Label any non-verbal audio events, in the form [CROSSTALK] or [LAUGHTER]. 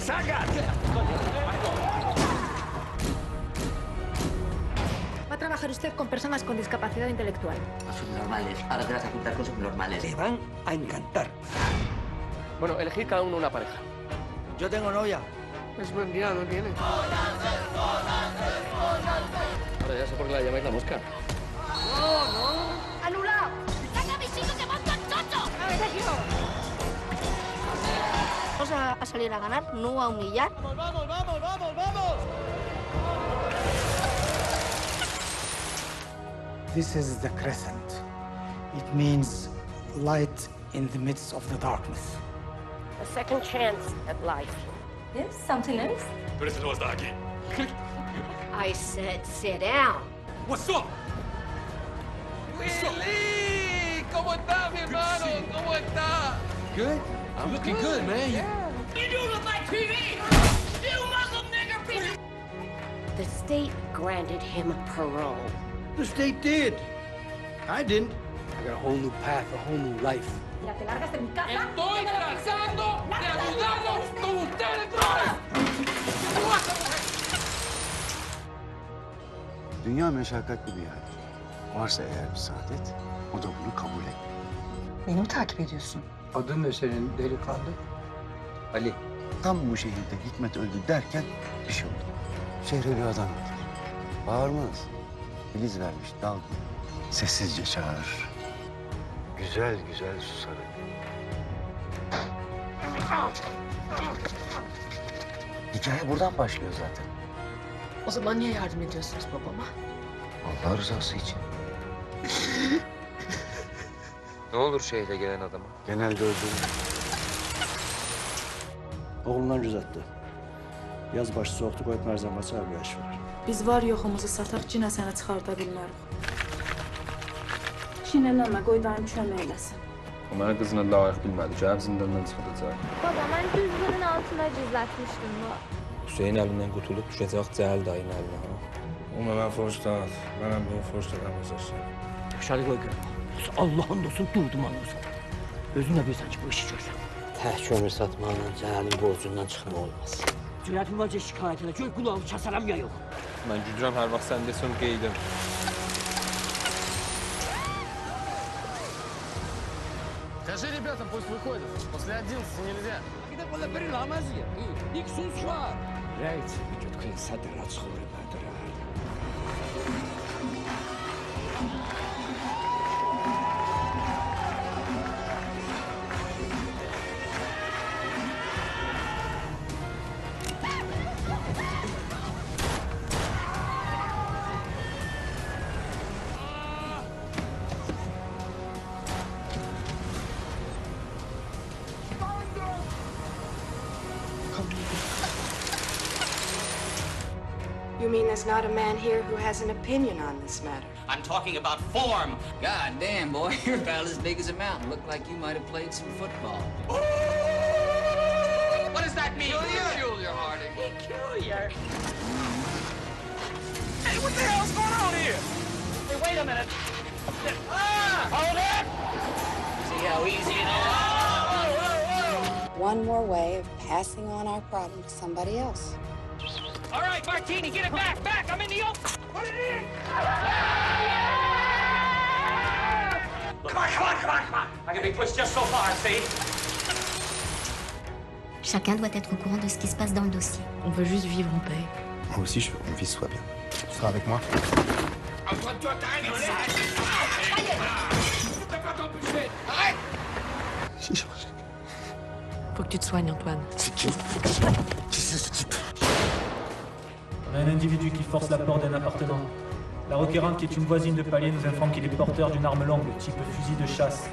salgas! Va a trabajar usted con personas con discapacidad intelectual. Subnormales. Ahora te vas a juntar con subnormales. Te van a encantar. Bueno, elegid cada uno una pareja. Yo tengo novia. Es buen día, no tiene. Ahora ya sé por qué la llamáis la mosca. A, a salir a ganar, no a humillar. This is the crescent. It means light in the midst of the darkness. A second chance at life. Yes, something else. [LAUGHS] I said sit down. ¡Willy! ¿Cómo estás, mi hermano? ¿Cómo estás? Good? I'm looking good, man. The state granted him parole. The state did. I didn't. I got a whole new path, a whole new life. Ya te largas de mi casa. Estoy tratando de ayudarlos con ustedes dos. Dünya meşakkatli bir yer. Varsa eğer bir saadet, o da bunu kabul et. Beni mi takip ediyorsun? Adın ne senin delikanlı? Ali, tam bu şehirde Hikmet öldü derken bir şey oldu. Şehre bir adam gelir. Bağırmaz. Filiz vermiş dal. Sessizce çağırır. Güzel güzel susarak. Hikaye buradan başlıyor zaten. O zaman niye yardım ediyorsunuz babama? Allah rızası için. Ne olur şehre gelen adama? Genelde Oğlundan uzattı. Yaz başı soğuktu koyup merzaması bir yaş var. Biz var yoxumuzu sataq, cinə səni çıxarda bilmərik. Çinənəmə, qoy dayım kömək eləsin. Ömer kızına layık bilmedi. Cevap zindandan çıkacak. Baba ben cüzdanın altına cizletmiştim bu. Hüseyin elinden kurtulup düşecek Cehal dayının eline. Ama ben forçtan at. Ben hem bunu forçtan alacağım. Dışarı koy. Allah'ın dostu durdum anlasın. Gözünle bir saç bu işi çözsün. Teh kömür satmaqla Cəlalin borcundan çıxma olmaz. Cüretim varca şikayet edecek. Kulağımı çasaram ya yok. Ben güdürəm her vaxt sən desən qeydim. Скажи ребятам, пусть выходят. После 11 нельзя. Right. Vücut sadr açılır badır. You mean there's not a man here who has an opinion on this matter? I'm talking about form. God damn, boy, [LAUGHS] you're about as big as a mountain. Look like you might have played some football. What does that mean? Peculiar, Harding. Peculiar. Hey, what the hell's going on here? Hey, wait a minute. Ah! Hold it! See how easy it is? One more way of passing on our problem to somebody else. All right, Martini, get it back, back. I'm in the open. Put it in. Come on, come on, come on, come on. I can be pushed just so far, see? Chacun doit être au courant de ce qui se passe dans le dossier. On veut juste vivre en paix. Moi aussi, je veux qu'on vise soit bien. Tu seras avec moi Faut que tu te soignes, Antoine. C'est qui Qui c'est ce type On a un individu qui force la porte d'un appartement. La requérante, qui est une voisine de palier, nous informe qu'il est porteur d'une arme longue, type fusil de chasse.